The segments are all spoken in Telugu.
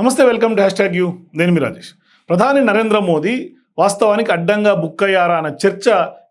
నమస్తే welcome to hashtag you. నేను మీ రాజేష్. ప్రధాని నరేంద్ర మోదీ వాస్తవానికి అడ్డంగా బుక్ అయ్యారా అన్న చర్చ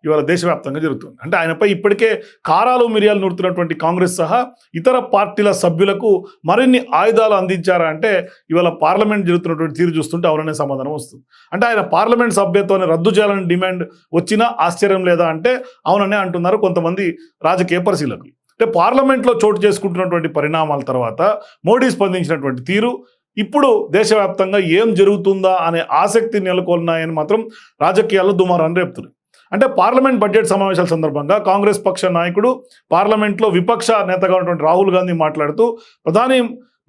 ఇవాళ దేశవ్యాప్తంగా జరుగుతుంది. అంటే ఆయనపై ఇప్పటికే కారాలు మిరియాలు నూరుతున్నటువంటి కాంగ్రెస్ సహా ఇతర పార్టీల సభ్యులకు మరిన్ని ఆయుధాలు అందించారా అంటే ఇవాళ పార్లమెంట్ జరుగుతున్నటువంటి తీరు చూస్తుంటే అవుననే సమాధానం వస్తుంది. అంటే ఆయన పార్లమెంట్ సభ్యత్వాన్ని రద్దు చేయాలని డిమాండ్ వచ్చినా ఆశ్చర్యం లేదా అంటే అవుననే అంటున్నారు కొంతమంది రాజకీయ పరిశీలకులు. అంటే పార్లమెంట్లో చోటు చేసుకుంటున్నటువంటి పరిణామాల తర్వాత మోడీ స్పందించినటువంటి తీరు ఇప్పుడు దేశవ్యాప్తంగా ఏం జరుగుతుందా అనే ఆసక్తి నెలకొన్నాయని మాత్రం రాజకీయాల్లో దుమారాన్ని రేపుతున్నాయి. అంటే పార్లమెంట్ బడ్జెట్ సమావేశాల సందర్భంగా కాంగ్రెస్ పక్ష నాయకుడు పార్లమెంట్లో విపక్ష నేతగా ఉన్నటువంటి రాహుల్ గాంధీ మాట్లాడుతూ ప్రధాని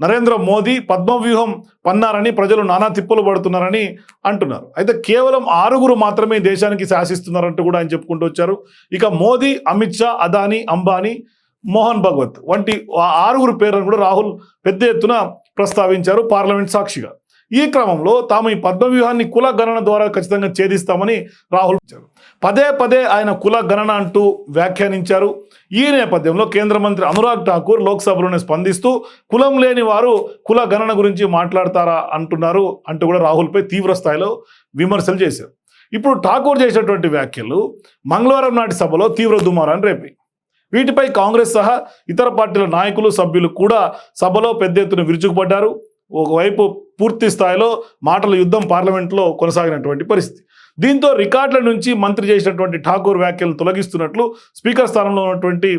నరేంద్ర మోదీ పద్మవ్యూహం పన్నారని ప్రజలు నానా తిప్పులు పడుతున్నారని అంటున్నారు. అయితే కేవలం ఆరుగురు మాత్రమే దేశానికి శాసిస్తున్నారంటూ కూడా ఆయన చెప్పుకుంటూ వచ్చారు. ఇక మోదీ అమిత్ షా అదానీ అంబానీ మోహన్ భగవత్ వంటి ఆరుగురు పేర్లను కూడా రాహుల్ పెద్ద ఎత్తున ప్రస్తావించారు పార్లమెంట్ సాక్షిగా. ఈ క్రమంలో తాము ఈ పద్మవ్యూహాన్ని కుల గణన ద్వారా ఖచ్చితంగా ఛేదిస్తామని రాహుల్ పదే పదే ఆయన కుల గణన అంటూ వ్యాఖ్యానించారు. ఈ నేపథ్యంలో కేంద్ర మంత్రి అనురాగ్ ఠాకూర్ లోక్సభలోనే స్పందిస్తూ కులం లేని వారు కుల గణన గురించి మాట్లాడతారా అంటున్నారు అంటూ కూడా రాహుల్పై తీవ్ర స్థాయిలో విమర్శలు చేశారు. ఇప్పుడు ఠాకూర్ చేసినటువంటి వ్యాఖ్యలు మంగళవారం నాటి సభలో తీవ్ర దుమారాన్ని రేపాయి. వీటిపై కాంగ్రెస్ సహా ఇతర పార్టీల నాయకులు సభ్యులు కూడా సభలో పెద్ద ఎత్తున విరుచుకుపడ్డారు. ఒకవైపు పూర్తి స్థాయిలో మాటల యుద్ధం పార్లమెంట్లో కొనసాగినటువంటి పరిస్థితి. దీంతో రికార్డుల నుంచి మంత్రి చేసినటువంటి ఠాకూర్ వ్యాఖ్యలు తొలగిస్తున్నట్లు స్పీకర్ స్థానంలో ఉన్నటువంటి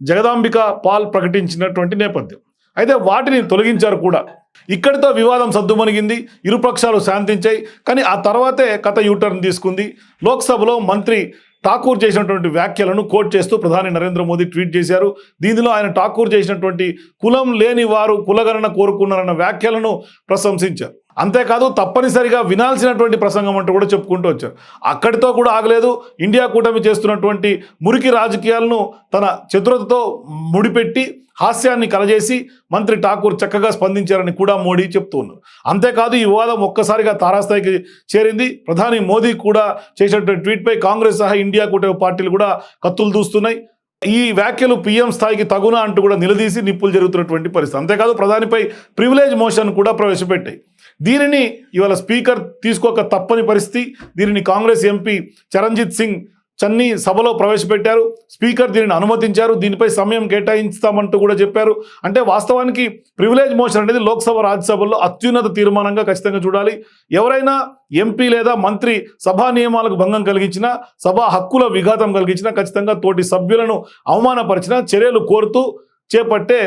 జగదాంబిక పాల్ ప్రకటించినటువంటి నేపథ్యం. అయితే వాటిని తొలగించారు కూడా. ఇక్కడితో వివాదం సద్దుమణిగింది ఇరుపక్షాలు శాంతించాయి. కానీ ఆ తర్వాతే కథ యూటర్న్ తీసుకుంది. లోక్సభలో మంత్రి ఠాకూర్ చేసినటువంటి వ్యాఖ్యలను కోట్ చేస్తూ ప్రధాని నరేంద్ర మోదీ ట్వీట్ చేశారు. దీనిలో ఆయన ఠాకూర్ చేసినటువంటి కులం లేని వారు కులగణన కోరుకున్నారన్న వ్యాఖ్యలను ప్రశంసించారు. అంతేకాదు తప్పనిసరిగా వినాల్సినటువంటి ప్రసంగం అంటూ కూడా చెప్పుకుంటూ వచ్చారు. అక్కడితో కూడా ఆగలేదు. ఇండియా కూటమి చేస్తున్నటువంటి మురికి రాజకీయాలను తన చతురతతో ముడిపెట్టి హాస్యాన్ని కలజేసి మంత్రి ఠాకూర్ చక్కగా స్పందించారని కూడా మోడీ చెప్తూ ఉన్నారు. అంతేకాదు ఈ వివాదం ఒక్కసారిగా తారాస్థాయికి చేరింది. ప్రధాని మోదీ కూడా చేసినటువంటి ట్వీట్పై కాంగ్రెస్ సహా ఇండియా కూటమి పార్టీలు కూడా కత్తులు దూస్తున్నాయి. ఈ వ్యాఖ్యలు పీఎం స్థాయికి తగునా అంటూ కూడా నిలదీసి నిప్పులు జరుగుతున్నటువంటి పరిస్థితి. అంతేకాదు ప్రధానిపై ప్రివిలేజ్ మోషన్ కూడా ప్రవేశపెట్టాయి. దీనిని ఇవాళ స్పీకర్ తీసుకోక తప్పని పరిస్థితి. దీనిని కాంగ్రెస్ ఎంపీ చరణ్జిత్ సింగ్ చన్నీ సభలో ప్రవేశపెట్టారు. స్పీకర్ దీనిని అనుమతించారు. దీనిపై సమయం కేటాయిస్తామంటూ కూడా చెప్పారు. అంటే వాస్తవానికి ప్రివిలేజ్ మోషన్ అనేది లోక్సభ రాజ్యసభల్లో అత్యున్నత తీర్మానంగా ఖచ్చితంగా చూడాలి. ఎవరైనా ఎంపీ లేదా మంత్రి సభా నియమాలకు భంగం కలిగించినా సభా హక్కుల విఘాతం కలిగించినా ఖచ్చితంగా తోటి సభ్యులను అవమానపరిచిన చర్యలు కోరుతూ చేపట్టే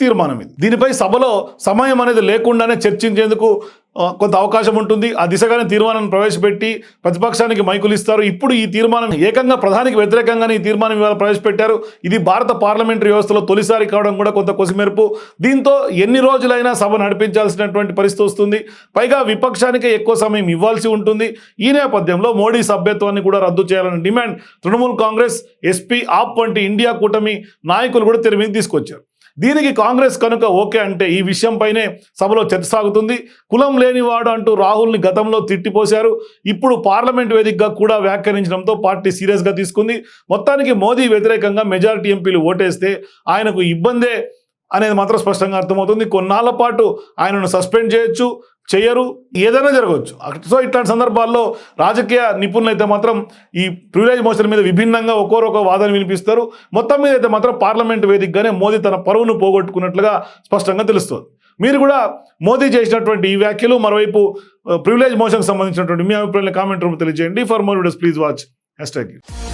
తీర్మానం ఇది. దీనిపై సభలో సమయం అనేది లేకుండానే చర్చించేందుకు కొంత అవకాశం ఉంటుంది. ఆ దిశగానే తీర్మానం ప్రవేశపెట్టి ప్రతిపక్షానికి మైకులు ఇస్తారు. ఇప్పుడు ఈ తీర్మానం ఏకంగా ప్రధానికి వ్యతిరేకంగానే ఈ తీర్మానం ఇవాళ ప్రవేశపెట్టారు. ఇది భారత పార్లమెంటరీ వ్యవస్థలో తొలిసారి కావడం కూడా కొంత కొసిమెరుపు. దీంతో ఎన్ని రోజులైనా సభ నడిపించాల్సినటువంటి పరిస్థితి వస్తుంది. పైగా విపక్షానికే ఎక్కువ సమయం ఇవ్వాల్సి ఉంటుంది. ఈ నేపథ్యంలో మోడీ సభ్యత్వాన్ని కూడా రద్దు చేయాలని డిమాండ్ తృణమూల్ కాంగ్రెస్ ఎస్పీ ఆప్ వంటి ఇండియా కూటమి నాయకులు కూడా తెర తీసుకొచ్చారు. దీనికి కాంగ్రెస్ కనుక ఓకే అంటే ఈ విషయంపైనే సభలో చర్చ సాగుతుంది. కులం లేనివాడు అంటూ రాహుల్ని గతంలో తిట్టిపోశారు. ఇప్పుడు పార్లమెంట్ వేదికగా కూడా వ్యాఖ్యానించడంతో పార్టీ సీరియస్గా తీసుకుంది. మొత్తానికి మోదీ వ్యతిరేకంగా మెజారిటీ ఎంపీలు ఓటేస్తే ఆయనకు ఇబ్బందే అనేది మాత్రం స్పష్టంగా అర్థమవుతుంది. కొన్నాళ్ళ పాటు ఆయనను సస్పెండ్ చేయొచ్చు చేయరు ఏదైనా జరగవచ్చు. సో ఇట్లాంటి సందర్భాల్లో రాజకీయ నిపుణులు అయితే మాత్రం ఈ ప్రివిలేజ్ మోషన్ మీద విభిన్నంగా ఒక్కొరొక వాదన వినిపిస్తారు. మొత్తం మీద అయితే మాత్రం పార్లమెంట్ వేదికగానే మోదీ తన పరువును పోగొట్టుకున్నట్లుగా స్పష్టంగా తెలుస్తుంది. మీరు కూడా మోదీ చేసినటువంటి ఈ వ్యాఖ్యలు మరోవైపు ప్రివిలేజ్ మోషన్కి సంబంధించినటువంటి మీ అభిప్రాయాన్ని కామెంట్ రూమ్ తెలియజేయండి. For more videos please watch. Hashtag